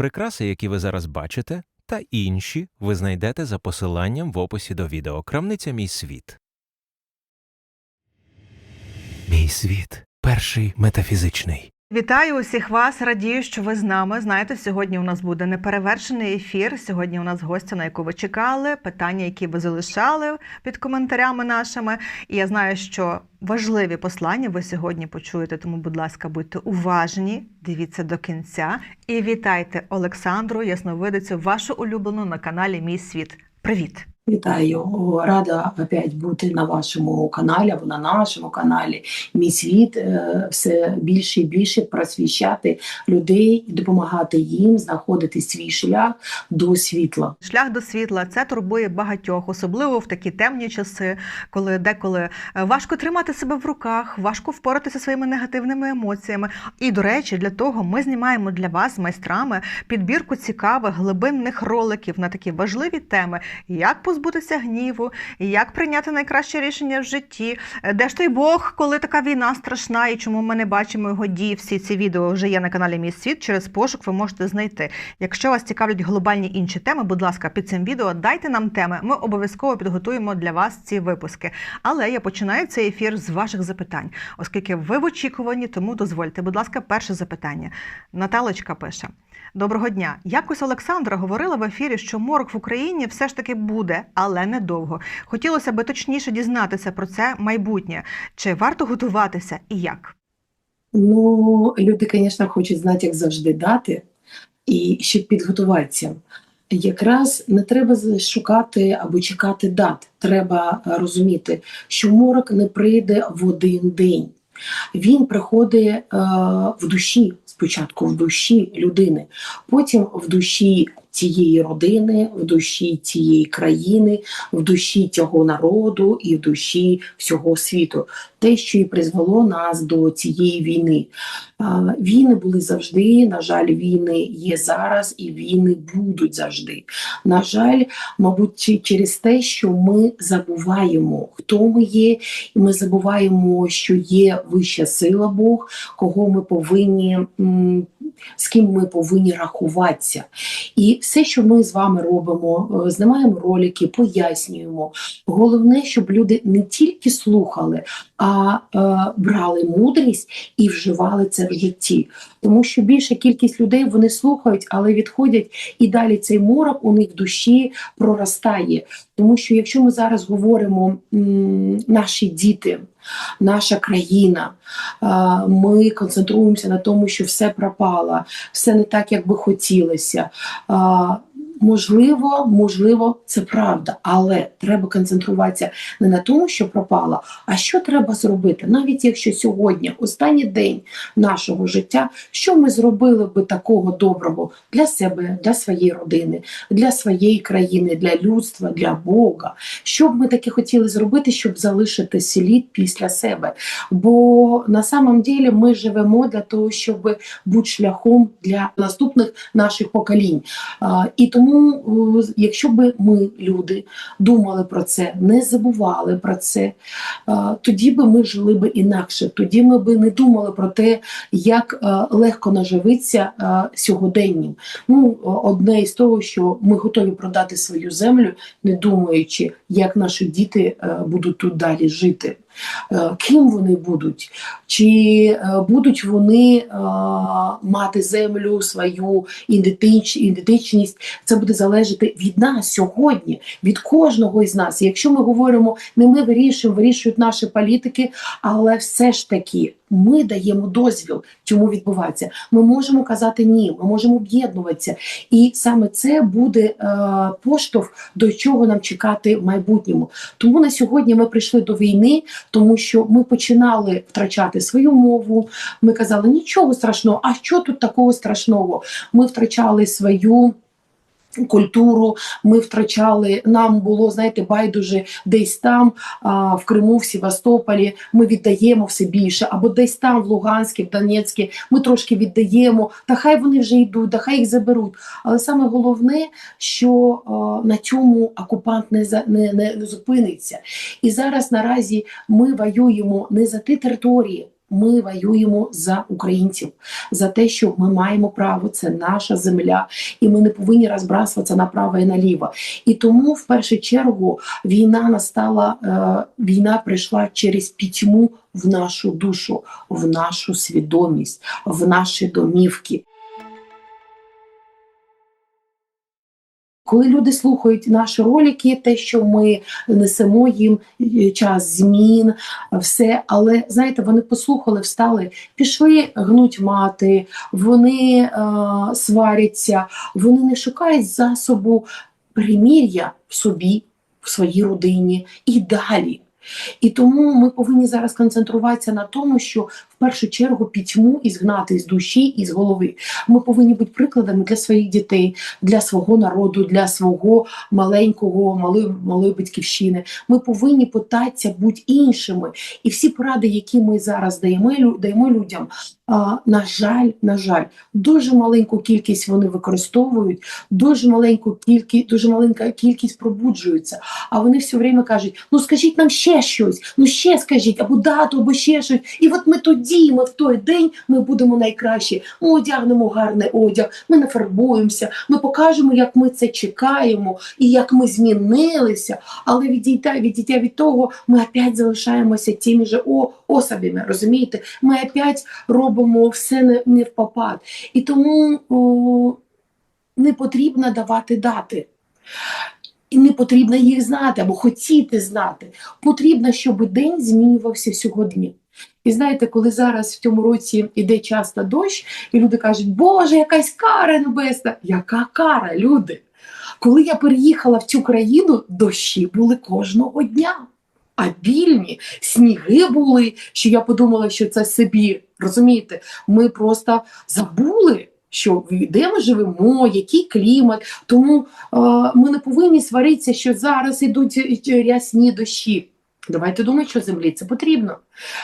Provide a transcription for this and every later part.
Прикраси, які ви зараз бачите, та інші ви знайдете за посиланням в описі до відео. Крамниця Мій світ. Мій світ перший метафізичний. Вітаю усіх вас. Радію, що ви з нами. Знаєте, сьогодні у нас буде неперевершений ефір. Сьогодні у нас гостя, на яку ви чекали, питання, які ви залишали під коментарями нашими. І я знаю, що важливі послання ви сьогодні почуєте. Тому, будь ласка, будьте уважні, дивіться до кінця і вітайте Олександру Ясновидицю, вашу улюблену на каналі Мій світ. Привіт! Вітаю, рада опять бути на вашому каналі або на нашому каналі. Мій світ е, все більше і більше просвіщати людей, допомагати їм знаходити свій шлях до світла. Шлях до світла це турбує багатьох, особливо в такі темні часи, коли деколи е, важко тримати себе в руках, важко впоратися своїми негативними емоціями. І до речі, для того ми знімаємо для вас майстрами підбірку цікавих глибинних роликів на такі важливі теми, як позбутися гніву, як прийняти найкраще рішення в житті, е, де ж той Бог, коли така війна страшна, і чому ми не бачимо його дії. Всі ці відео вже є на каналі Мій світ. Через пошук ви можете знайти. Якщо вас цікавлять глобальні інші теми, будь ласка, під цим відео дайте нам теми. Ми обов'язково підготуємо для вас ці випуски. Але я починаю цей ефір з ваших запитань, оскільки ви в очікуванні, тому дозвольте, будь ласка, перше запитання. Наталочка пише: Доброго дня. Якось Олександра говорила в ефірі, що морг в Україні все ж таки буде, але недовго. Хотілося би точніше дізнатися про це майбутнє. Чи варто готуватися і як? Ну, люди, звісно, хочуть знати, як завжди, дати і щоб підготуватися. Якраз не треба шукати або чекати дат. Треба розуміти, що морок не прийде в один день. Він приходить е, в душі, спочатку в душі людини, потім в душі цієї родини, в душі цієї країни, в душі цього народу і в душі всього світу. Те, що і призвело нас до цієї війни. Війни були завжди. На жаль, війни є зараз, і війни будуть завжди. На жаль, мабуть, через те, що ми забуваємо, хто ми є, і ми забуваємо, що є вища сила Бог, кого ми повинні, з ким ми повинні рахуватися. І все, що ми з вами робимо, е, знімаємо ролики, пояснюємо. Головне, щоб люди не тільки слухали, а е, брали мудрість і вживали це в житті. Тому що більша кількість людей вони слухають, але відходять, і далі цей морок у них в душі проростає. Тому що якщо ми зараз говоримо м, наші діти, наша країна, ми концентруємося на тому, що все пропало, все не так, як би хотілося. Можливо, можливо, це правда, але треба концентруватися не на тому, що пропало, а що треба зробити, навіть якщо сьогодні останній день нашого життя, що ми зробили би такого доброго для себе, для своєї родини, для своєї країни, для людства, для Бога. Що б ми таке хотіли зробити, щоб залишити слід після себе? Бо на самом ділі ми живемо для того, щоб бути шляхом для наступних наших поколінь. І тому, о, якщо б ми, люди, думали про це, не забували про це, тоді би ми жили би інакше. Тоді ми би не думали про те, як е, легко наживитися е, сьогоденням. Ну, одне із того, що ми готові продати свою землю, не думаючи, як наші діти е, будуть тут далі жити. Е, Ким вони будуть? Чи е, будуть вони е, мати землю, свою ідентич- ідентичність? Це буде залежати від нас сьогодні, від кожного із нас. Якщо ми говоримо, не ми вирішуємо, вирішують наші політики, але все ж таки ми даємо дозвіл цьому відбуватися. Ми можемо казати ні, ми можемо об'єднуватися. І саме це буде е, поштовх, до чого нам чекати в майбутньому. Тому на сьогодні ми прийшли до війни, тому що ми починали втрачати свою мову. Ми казали, нічого страшного, а що тут такого страшного? Ми втрачали свою. Культуру ми втрачали. Нам було знаєте, байдуже десь там, а, в Криму, в Севастополі. Ми віддаємо все більше, або десь там, в Луганській, в Донецькі, ми трошки віддаємо. Та хай вони вже йдуть, та хай їх заберуть. Але саме головне, що а, на цьому окупант не, за, не, не зупиниться. І зараз наразі ми воюємо не за ті території. Ми воюємо за українців, за те, що ми маємо право, це наша земля, і ми не повинні розбрасуватися направо і наліво. І тому, в першу чергу, війна настала, е, війна прийшла через пітьму в нашу душу, в нашу свідомість, в наші домівки. Коли люди слухають наші ролики, те, що ми несемо їм е, час змін, все, але знаєте, вони послухали, встали, пішли гнуть мати, вони е, сваряться, вони не шукають засобу примір'я в собі, в своїй родині і далі. І тому ми повинні зараз концентруватися на тому, що в першу чергу пітьму і згнати з душі і з голови. Ми повинні бути прикладами для своїх дітей, для свого народу, для свого маленького, малої, малої батьківщини. Ми повинні питатися бути іншими. І всі поради, які ми зараз даємо, даємо людям, на жаль, на жаль, дуже маленьку кількість вони використовують, дуже маленьку кількість, дуже маленька кількість пробуджуються. А вони все время кажуть: ну скажіть нам ще щось, ну ще скажіть, або дату, або ще щось. І от ми тоді, ми в той день ми будемо найкращі. Ми одягнемо гарний одяг, ми нафарбуємося, ми покажемо, як ми це чекаємо і як ми змінилися. Але відійдя, відійдя від того, ми опять залишаємося тими же особами, розумієте? Ми опять робимо все не, не в попад. І тому о, не потрібно давати дати. І не потрібно їх знати або хотіти знати. Потрібно, щоб день змінювався сьогодні. І знаєте, коли зараз в цьому році іде часто дощ, і люди кажуть, Боже, якась кара небесна. Яка кара, люди? Коли я переїхала в цю країну, дощі були кожного дня. А більні сніги були, що я подумала, що це Сибір. Розумієте, ми просто забули, що де ми живемо, який клімат. Тому е, ми не повинні сваритися, що зараз ідуть е, рясні дощі. Давайте думати, що землі це потрібно.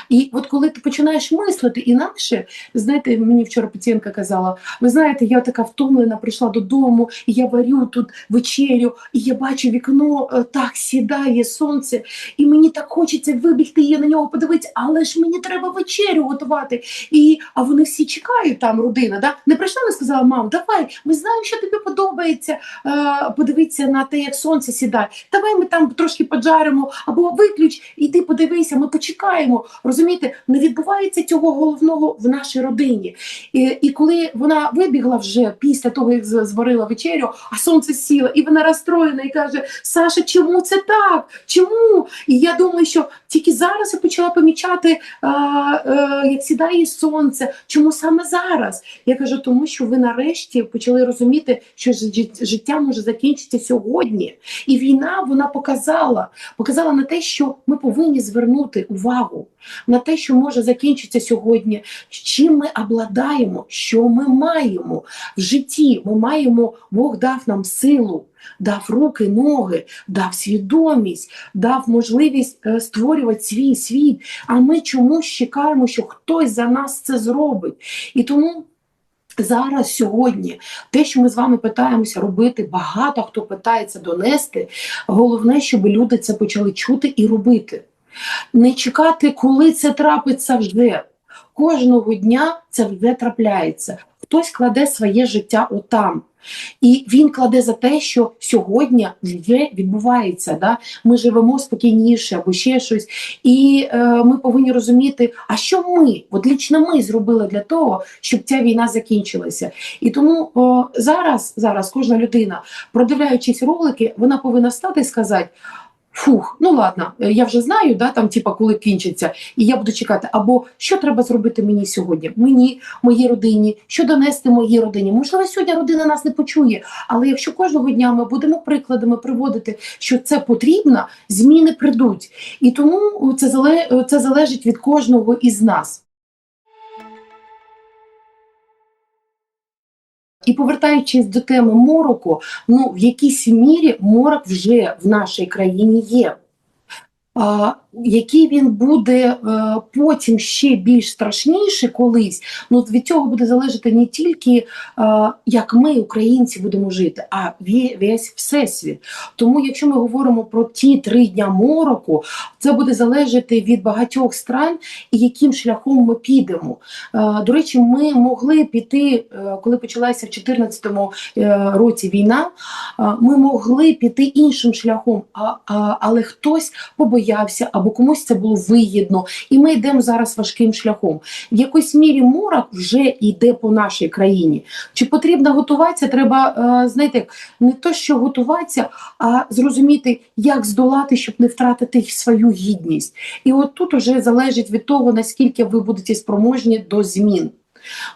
І от коли ти починаєш мислити інакше, знаєте, мені вчора пацієнтка казала: ви знаєте, я така втомлена, прийшла додому, і я варю тут вечерю, і я бачу вікно, е, так сідає сонце, і мені так хочеться вибігти і на нього подивитися, але ж мені треба вечерю готувати. І, а вони всі чекають там, родина. Да? Не прийшла, не сказала, мам, давай, ми знаємо, що тобі подобається. Е, подивитися на те, як сонце сідає. Давай ми там трошки поджаримо, або виключ, іди подивися, ми почекаємо. Розумієте, не відбувається цього головного в нашій родині. І, і коли вона вибігла вже після того, як зварила вечерю, а сонце сіло, і вона розстроєна і каже: Саша, чому це так? Чому? І я думаю, що тільки зараз я почала помічати, а, е, як сідає сонце. Чому саме зараз? Я кажу, тому що ви нарешті почали розуміти, що життя може закінчитися сьогодні. І війна вона показала, показала на те, що ми повинні звернути увагу на те, що може закінчитися сьогодні, чим ми обладаємо, що ми маємо в житті. Ми маємо, Бог дав нам силу, дав руки, ноги, дав свідомість, дав можливість е, створювати свій світ. А ми чомусь чекаємо, що хтось за нас це зробить. І тому. Зараз сьогодні те, що ми з вами питаємося робити, багато хто питається донести. Головне, щоб люди це почали чути і робити. Не чекати, коли це трапиться вже. Кожного дня це вже трапляється. Хтось кладе своє життя отам. І він кладе за те, що сьогодні вже відбувається. Да? Ми живемо спокійніше або ще щось. І е, ми повинні розуміти, а що ми, от лічно ми зробили для того, щоб ця війна закінчилася. І тому о, зараз, зараз кожна людина, продивляючись ролики, вона повинна стати і сказати. Фух, ну ладно, е, я вже знаю, да, там, типа, коли кінчиться, і я буду чекати. Або що треба зробити мені сьогодні? Мені, моїй родині, що донести моїй родині? Можливо, сьогодні родина нас не почує, але якщо кожного дня ми будемо прикладами приводити, що це потрібно, зміни прийдуть. І тому це, зале- залежить від кожного із нас. І повертаючись до теми мороку, ну в якійсь мірі морок вже в нашій країні є. Який він буде е, потім ще більш страшніший колись, ну від цього буде залежати не тільки е, як ми, українці, будемо жити, а весь всесвіт. Тому, якщо ми говоримо про ті три дня мороку, це буде залежати від багатьох стран і яким шляхом ми підемо. Е, До речі, ми могли піти, коли почалася в 2014 е, році війна, ми могли піти іншим шляхом, але хтось побоявся або комусь це було вигідно, і ми йдемо зараз важким шляхом. В якійсь мірі морок вже йде по нашій країні. Чи потрібно готуватися? Треба е, знаєте, не то, що готуватися, а зрозуміти, як здолати, щоб не втратити свою гідність. І от тут уже залежить від того, наскільки ви будете спроможні до змін.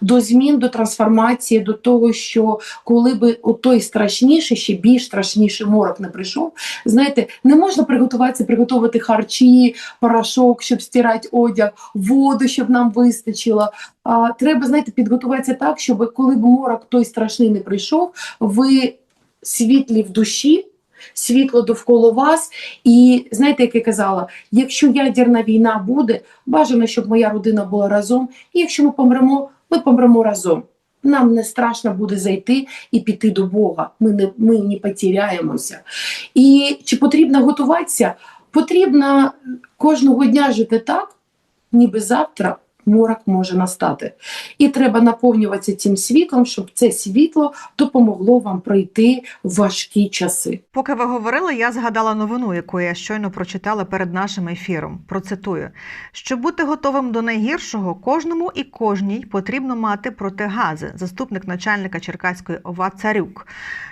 До змін, до трансформації, до того, що коли би той страшніший, ще більш страшніший морок не прийшов, знаєте, не можна приготуватися, приготувати харчі, порошок, щоб стирати одяг, воду, щоб нам вистачило. А, треба, знаєте, підготуватися так, щоб коли б морок той страшний не прийшов, ви світлі в душі. Світло довкола вас, і знаєте, як я казала, якщо ядерна війна буде, бажано, щоб моя родина була разом. І якщо ми помремо, ми помремо разом. Нам не страшно буде зайти і піти до Бога. Ми не, ми не потеряємося. І чи потрібно готуватися? Потрібно кожного дня жити так, ніби завтра морок може настати. І треба наповнюватися цим світлом, щоб це світло допомогло вам пройти важкі часи. Поки ви говорили, я згадала новину, яку я щойно прочитала перед нашим ефіром. Процитую: щоб бути готовим до найгіршого, кожному і кожній потрібно мати протигази. Заступник начальника Черкаської ОВА Царюк.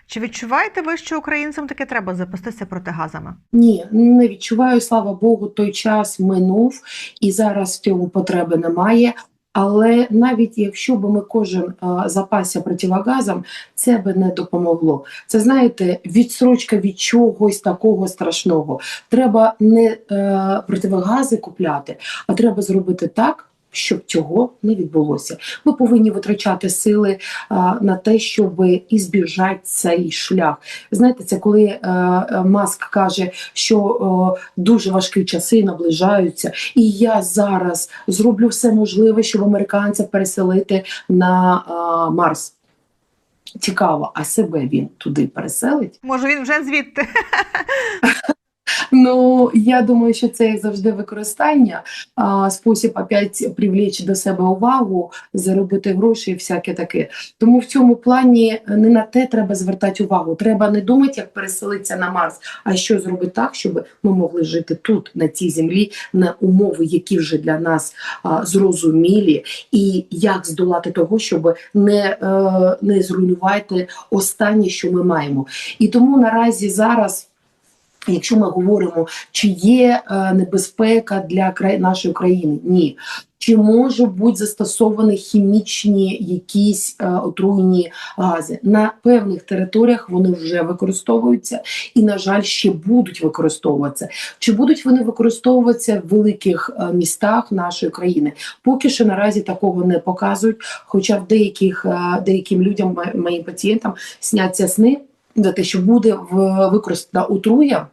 Чи відчуваєте ви, що українцям таки треба запастися протигазами? Ні, не відчуваю, слава Богу, той час минув і зараз в цьому потреби немає. Але навіть якщо б ми кожен а, запасся противогазом, це би не допомогло. Це знаєте, відсрочка від чогось такого страшного. Треба не е, противогази купляти, а треба зробити так. Щоб цього не відбулося, ми повинні витрачати сили а, на те, щоб ізбіжати цей шлях. Знаєте, це коли е, е, Маск каже, що е, дуже важкі часи наближаються, і я зараз зроблю все можливе, щоб американців переселити на е, Марс. Цікаво, а себе він туди переселить? Може, він вже звідти? Ну я думаю, що це як завжди використання, а, спосіб опять привлечь до себе увагу, заробити гроші і всяке таке. Тому в цьому плані не на те треба звертати увагу. Треба не думати, як переселитися на Марс, а що зробити так, щоб ми могли жити тут, на цій землі, на умови, які вже для нас а, зрозумілі, і як здолати того, щоб не, е, не зруйнувати останнє, що ми маємо. І тому наразі зараз. Якщо ми говоримо, чи є е, небезпека для нашої країни, ні. Чи може бути застосовані хімічні якісь е, отруйні гази? На певних територіях вони вже використовуються і, на жаль, ще будуть використовуватися. Чи будуть вони використовуватися в великих е, містах нашої країни? Поки що наразі такого не показують. Хоча в деяких е, деяким людям, моїм пацієнтам, сняться сни те, що буде використана отруя.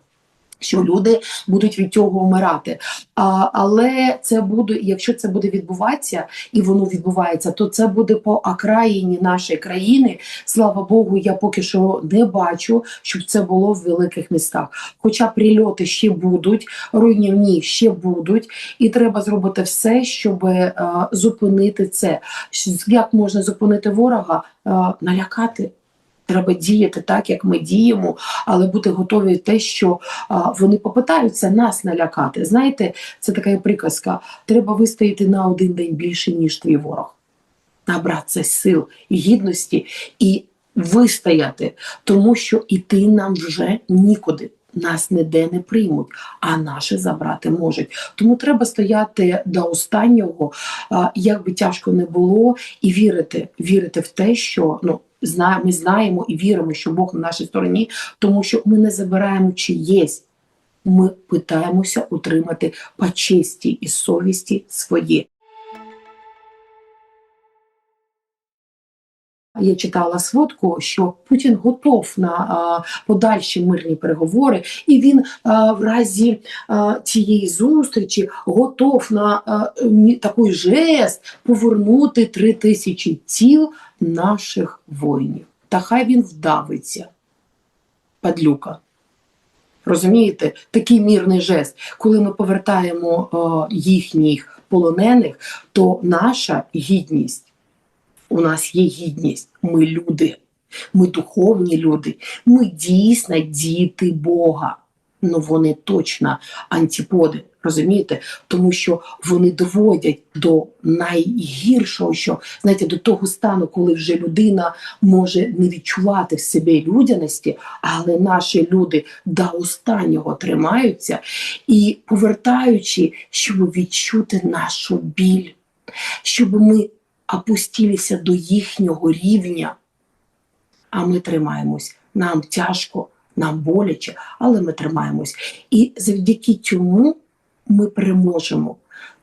Що люди будуть від цього вмирати. А, але це буде, якщо це буде відбуватися, і воно відбувається, то це буде по окраїні нашої країни. Слава Богу, я поки що не бачу, щоб це було в великих містах. Хоча прильоти ще будуть, руйнівні ще будуть, і треба зробити все, щоб е, зупинити це. Як можна зупинити ворога? Е, налякати. Треба діяти так, як ми діємо, але бути готові те, що а, вони попитаються нас налякати. Знаєте, це така приказка: треба вистояти на один день більше, ніж твій ворог. Набратися сил і гідності і вистояти, тому що іти нам вже нікуди. Нас ніде не приймуть, а наші забрати можуть. Тому треба стояти до останнього, як би тяжко не було, і вірити, вірити в те, що ну ми знаємо і віримо, що Бог на нашій стороні, тому що ми не забираємо чиєсь. Ми питаємося утримати по честі і совісті своє. Я читала сводку, що Путін готов на а, подальші мирні переговори, і він а, в разі а, цієї зустрічі готов на а, такий жест повернути три тисячі тіл наших воїнів. Та хай він вдавиться, падлюка. Розумієте, такий мірний жест, коли ми повертаємо е, їхніх полонених, то наша гідність, у нас є гідність, ми люди, ми духовні люди, ми дійсно діти Бога. Ну вони точно антиподи, розумієте? Тому що вони доводять до найгіршого, що знаєте, до того стану, коли вже людина може не відчувати в себе людяності, але наші люди до останнього тримаються і повертаючи, щоб відчути нашу біль, щоб ми опустилися до їхнього рівня, а ми тримаємось. Нам тяжко, нам боляче, але ми тримаємось. І завдяки цьому ми переможемо.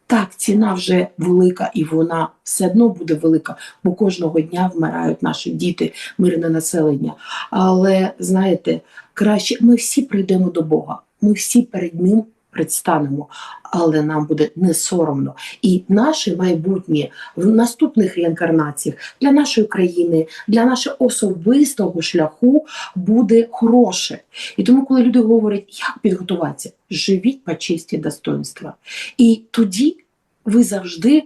Так, ціна вже велика, і вона все одно буде велика, бо кожного дня вмирають наші діти, мирне населення. Але знаєте, краще ми всі прийдемо до Бога, ми всі перед Ним предстанемо, але нам буде не соромно. І наше майбутнє в наступних реінкарнаціях для нашої країни, для нашого особистого шляху буде хороше. І тому, коли люди говорять, як підготуватися, живіть по честі достоинства. І тоді ви завжди,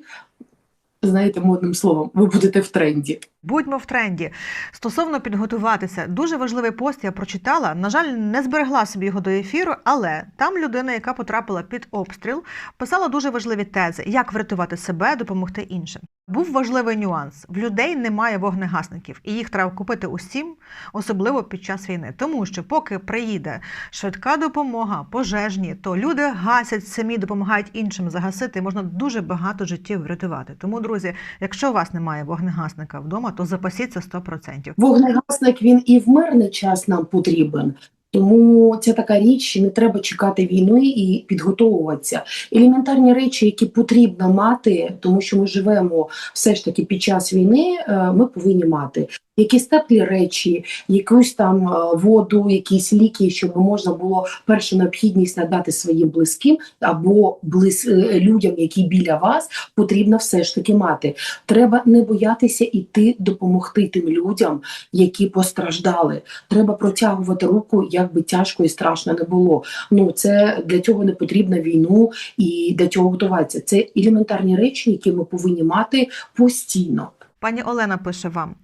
знаєте, модним словом, ви будете в тренді. Будьмо в тренді. Стосовно підготуватися, дуже важливий пост я прочитала. На жаль, не зберегла собі його до ефіру, але там людина, яка потрапила під обстріл, писала дуже важливі тези, як врятувати себе, допомогти іншим. Був важливий нюанс: в людей немає вогнегасників, і їх треба купити усім, особливо під час війни. Тому що, поки приїде швидка допомога, пожежні, то люди гасять самі, допомагають іншим загасити. Можна дуже багато життів врятувати. Тому, друзі, якщо у вас немає вогнегасника вдома, то запасіться 100%. Вогнегасник він і в мирний час нам потрібен. Тому це така річ, не треба чекати війни і підготовуватися. Елементарні речі, які потрібно мати, тому що ми живемо все ж таки під час війни, е, ми повинні мати. Якісь теплі речі, якусь там е, воду, якісь ліки, щоб можна було першу необхідність надати своїм близьким або близ е, людям, які біля вас, потрібно все ж таки мати. Треба не боятися іти допомогти тим людям, які постраждали. Треба протягувати руку, як би тяжко і страшно не було. Ну це для цього не потрібно війну і для цього готуватися. Це елементарні речі, які ми повинні мати постійно. Пані Олена пише вам: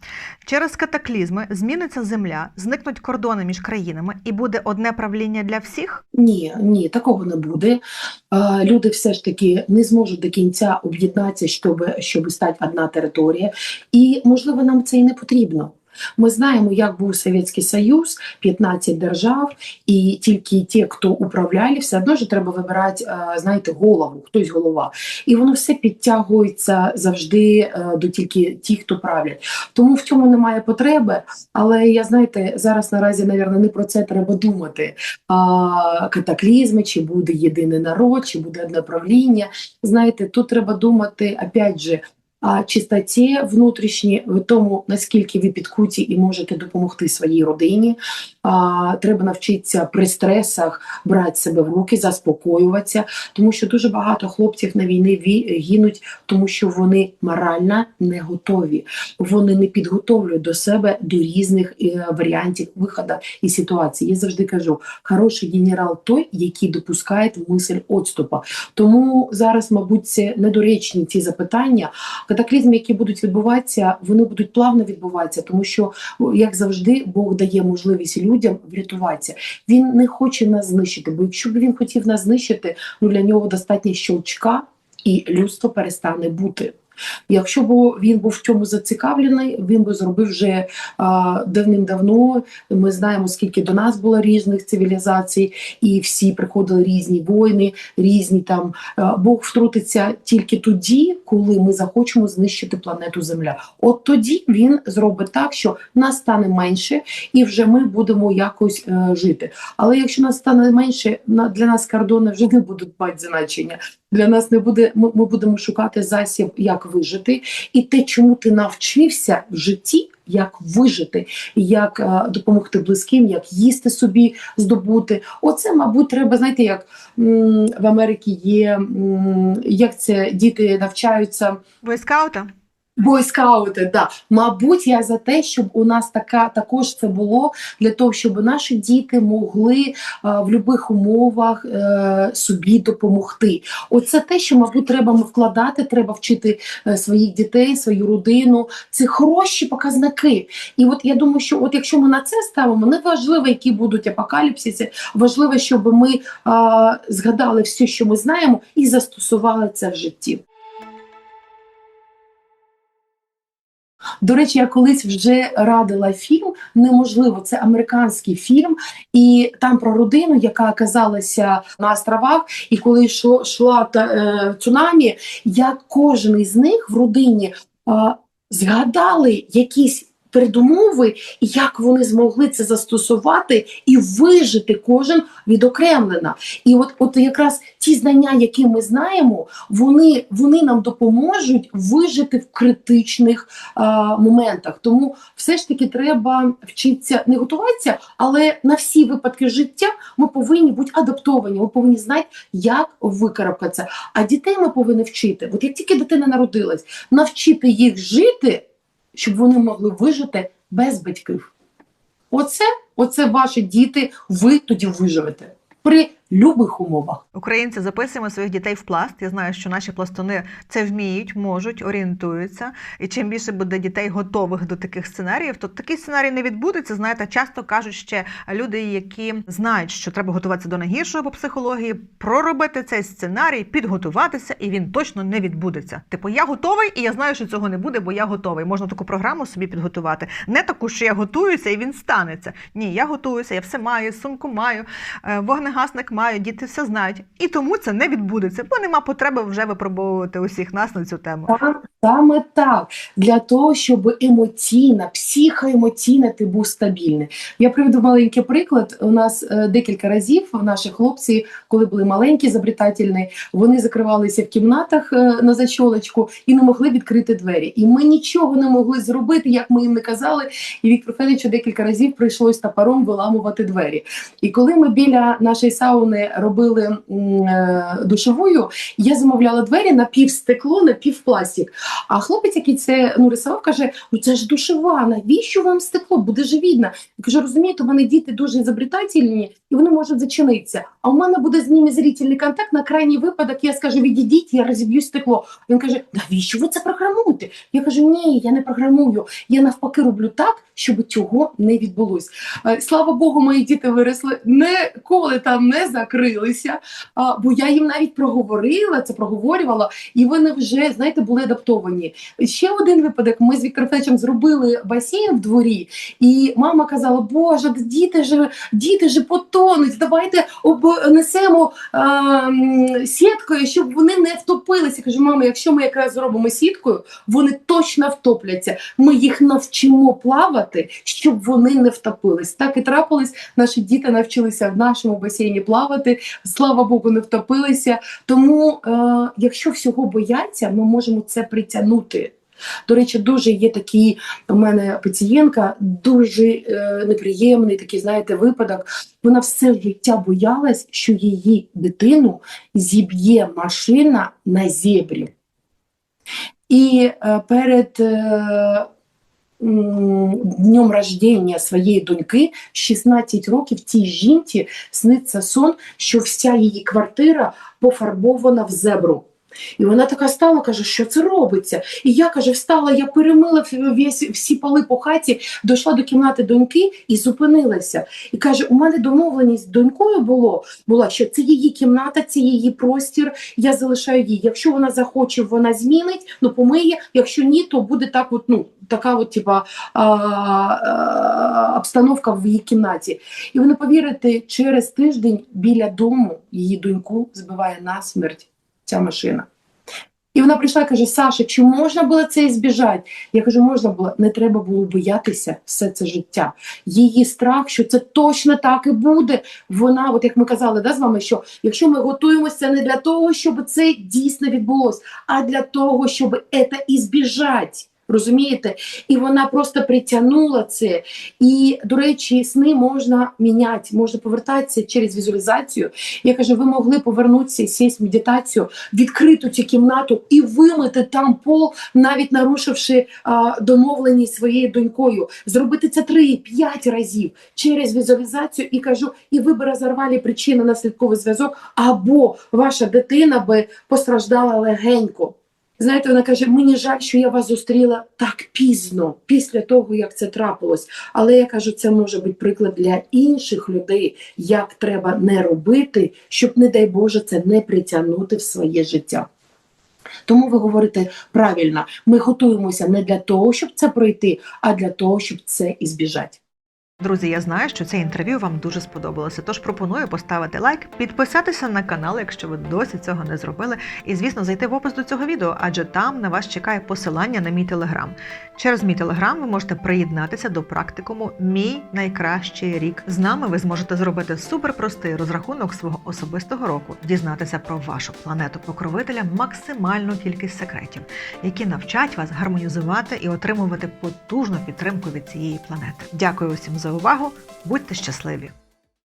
через катаклізми зміниться земля, зникнуть кордони між країнами, і буде одне правління для всіх. Ні, ні, такого не буде. Люди все ж таки не зможуть до кінця об'єднатися, щоб, щоб стати одна територія. І можливо, нам це і не потрібно. Ми знаємо, як був Совєтський Союз, 15 держав, і тільки ті, хто управляли, все одно ж треба вибирати, е, знаєте, голову, хтось голова. І воно все підтягується завжди е, до тільки ті, хто правлять. Тому в цьому немає потреби. Але я знаєте, зараз наразі, навірно, не про це треба думати. А, катаклізми, чи буде єдиний народ, чи буде одне правління. Знаєте, тут треба думати, опять же. Чистоті внутрішній, в тому наскільки ви підкуті і можете допомогти своїй родині. Треба навчитися при стресах брати себе в руки, заспокоюватися, тому що дуже багато хлопців на війні ві- гинуть, тому що вони морально не готові. Вони не підготовлюють до себе до різних е, варіантів виходу і ситуацій. Я завжди кажу, хороший генерал той, який допускає мисль відступу. Тому зараз, мабуть, це недоречні ці запитання. Катаклізми, які будуть відбуватися, вони будуть плавно відбуватися, тому що, як завжди, Бог дає можливість людям врятуватися. Він не хоче нас знищити, бо якщо б він хотів нас знищити, ну для нього достатньо щелчка, і людство перестане бути. Якщо б він був в цьому зацікавлений, він би зробив вже давним-давно. Ми знаємо, скільки до нас було різних цивілізацій, і всі приходили різні воїни, різні там. Бог втрутиться тільки тоді, коли ми захочемо знищити планету Земля. От тоді він зробить так, що нас стане менше, і вже ми будемо якось е, жити. Але якщо нас стане менше, для нас кордони вже не будуть мати значення. Для нас не буде. Ми, ми будемо шукати засіб, як вижити, і те, чому ти навчився в житті, як вижити, як е, допомогти близьким, як їсти собі здобути. Оце, мабуть, треба знаєте, як в Америці є як це діти навчаються. Бойскаута? Бойскаути, да. Мабуть, я за те, щоб у нас така також це було для того, щоб наші діти могли а, в будь-яких умовах е, собі допомогти. Оце те, що, мабуть, треба вкладати, треба вчити е, своїх дітей, свою родину. Це хороші показники. І от я думаю, що от якщо ми на це ставимо, не важливо, які будуть апокаліпсиси, важливо, щоб ми а, згадали все, що ми знаємо, і застосували це в житті. До речі, я колись вже радила фільм Неможливо, це американський фільм, і там про родину, яка оказалася на островах, і коли йшло йшла та, е, цунамі, як кожен із них в родині е, згадали якісь передумови, і як вони змогли це застосувати і вижити кожен відокремлено. І от, от якраз ті знання, які ми знаємо, вони, вони нам допоможуть вижити в критичних а, моментах. Тому все ж таки треба вчитися не готуватися, але на всі випадки життя ми повинні бути адаптовані. Ми повинні знати, як викарабкатися. А дітей ми повинні вчити. От як тільки дитина народилась, навчити їх жити, щоб вони могли вижити без батьків. Оце, оце ваші діти, ви тоді виживете при любих умовах. Українці записуємо своїх дітей в пласт. Я знаю, що наші пластуни це вміють, можуть, орієнтуються. І чим більше буде дітей готових до таких сценаріїв, то такий сценарій не відбудеться. Знаєте, часто кажуть ще люди, які знають, що треба готуватися до найгіршого по психології, проробити цей сценарій, підготуватися, і він точно не відбудеться. Типу, я готовий, і я знаю, що цього не буде, бо я готовий. Можна таку програму собі підготувати. Не таку, що я готуюся, і він станеться. Ні, я готуюся, я все маю, сумку маю, е, вогнегасник маю, діти все знають. І тому це не відбудеться, бо нема потреби вже випробовувати усіх нас на цю тему. Сам- Саме так, для того, щоб емоційно, психоемоційно ти був стабільний. Я приведу маленький приклад. У нас е, декілька разів наші хлопці, коли були маленькі, забрітательні, вони закривалися в кімнатах е, на защолочку і не могли відкрити двері. І ми нічого не могли зробити, як ми їм не казали. І Віктору Федоровичу декілька разів прийшлось топором виламувати двері. І коли ми біля нашої сауни робили м, е, душовую, я замовляла двері на пів стекло, на пів пластик. А хлопець, який це ну, рисував, каже: ну це ж душова, навіщо вам стекло? Буде ж видно. Я кажу, розумієте, у мене діти дуже изобретательні, і вони можуть зачинитися. А у мене буде з ними зрительний контакт. На крайній випадок я скажу, відійдіть, я розіб'ю стекло. Він каже: навіщо ви це програмуєте? Я кажу, ні, я не програмую. Я навпаки роблю так, щоб цього не відбулось. Е, Слава Богу, мої діти виросли, ніколи там не закрилися, а, бо я їм навіть проговорила це, проговорювала, і вони вже, знаєте, були адаптовані. Ще один випадок: ми з Віктором Федоровичем зробили басейн в дворі, і мама казала: Боже, діти ж, діти ж потонуть, давайте обнесемо а, сіткою, щоб вони не втопилися. Я Кажу, мама, якщо ми якраз зробимо сіткою, вони точно втопляться. Ми їх навчимо плавати, щоб вони не втопились. Так і трапилось. Наші діти навчилися в нашому басейні плавати. Слава Богу, не втопилися. Тому, е, якщо всього бояться, ми можемо це притягнути. До речі, дуже є такий у мене пацієнтка, дуже е, неприємний такий, знаєте, випадок. Вона все життя боялась, що її дитину зіб'є машина на зебрі. І е, перед е, днем рождення своєї доньки, 16 років, цій жінці сниться сон, що вся її квартира пофарбована в зебру. І вона така стала, каже, що це робиться. І я каже, встала, я перемила весь, всі поли по хаті, дійшла до кімнати доньки і зупинилася. І каже: у мене домовленість з донькою було, була, що це її кімната, це її простір. Я залишаю її. Якщо вона захоче, вона змінить, ну помиє. Якщо ні, то буде так, от, ну така от типа а, а, обстановка в її кімнаті. І ви не повірите, через тиждень біля дому її доньку збиває насмерть ця машина. І вона прийшла і каже: Саша, чи можна було це збіжати? Я кажу, можна було, не треба було боятися все це життя. Її страх, що це точно так і буде. Вона, от як ми казали, да, з вами, що якщо ми готуємося не для того, щоб це дійсно відбулося, а для того, щоб це і збіжати. Розумієте? І вона просто притягнула це. І, до речі, сни можна міняти, можна повертатися через візуалізацію. Я кажу, ви могли повернутися і сісти в медитацію, відкрити цю кімнату і вимити там пол, навіть нарушивши а, домовленість своєю донькою. Зробити це три-п'ять разів через візуалізацію і кажу, і ви би розірвали причинно наслідковий зв'язок, або ваша дитина би постраждала легенько. Знаєте, вона каже: мені жаль, що я вас зустріла так пізно, після того, як це трапилось. Але я кажу, це може бути приклад для інших людей, як треба не робити, щоб, не дай Боже, це не притягнути в своє життя. Тому ви говорите правильно, ми готуємося не для того, щоб це пройти, а для того, щоб це і збіжати. Друзі, я знаю, що це інтерв'ю вам дуже сподобалося. Тож пропоную поставити лайк, підписатися на канал, якщо ви досі цього не зробили, і звісно зайти в опис до цього відео, адже там на вас чекає посилання на мій телеграм. Через мій телеграм ви можете приєднатися до практикуму Мій найкращий рік. З нами ви зможете зробити суперпростий розрахунок свого особистого року, дізнатися про вашу планету покровителя максимальну кількість секретів, які навчать вас гармонізувати і отримувати потужну підтримку від цієї планети. Дякую усім за увагу. Будьте щасливі!